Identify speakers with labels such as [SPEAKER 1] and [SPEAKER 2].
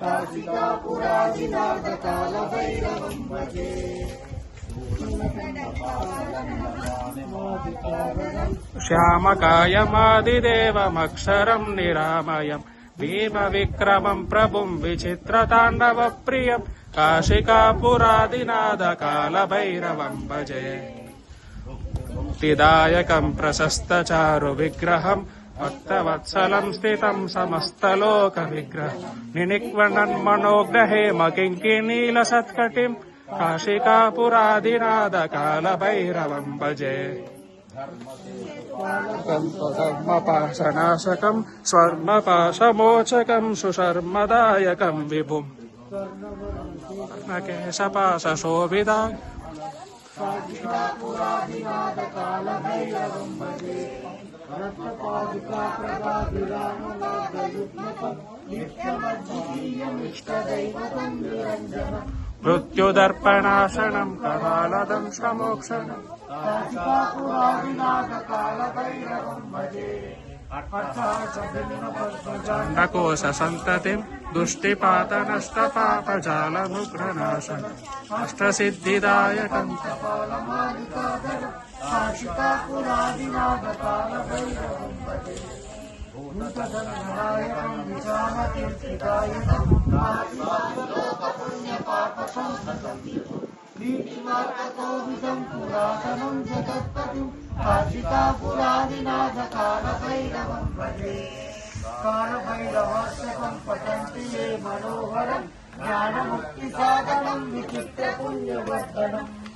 [SPEAKER 1] काशिकापुरादिनाथकालभैरवम् भजे
[SPEAKER 2] श्यामकायमादिदेवमक्षरम् निरामयम् भीमविक्रमम् प्रभुम् विचित्रताण्डवप्रियम् काशिकापुरादिनादकालभैरवम् भजे मुक्तिदायकम् प्रशस्तचारुविग्रहम् भक्तवत्सलम् स्थितम् समस्तलोकविग्रह। निनिक्वणन्मनोग्रहे मकिङ्किनीलसत्कटिम् काशिकापुरादिनादकालभैरवम् भजे। धर्मपाशनाशकम् स्वर्मपाशमोचकम् सुशर्मदायकम् विभुम्। केशपाशशोभिता मृत्युदर्पणाशनम् करालदम् श्रमोक्षणम् चाण्डकोशसन्ततिम् दुष्टिपातनष्टपापजालनुग्रनाशनम् अष्टसिद्धिदायकम्
[SPEAKER 1] काशिका पुरादिनागकालभैरवम्पदे भूतगन्धरायकं विशामकीर्तिकायकं लोकपुण्यपापसंहतं प्रीतिमार्गकोविदं पुरातनं जगत्पतिं काशिका पुरादिनागकालभैरवं भजे कालभैरवार्चकं पठन्ति
[SPEAKER 2] ये मनोहरं, ज्ञानमुक्तिसाधनं, विचित्रपुण्यवर्धनम्।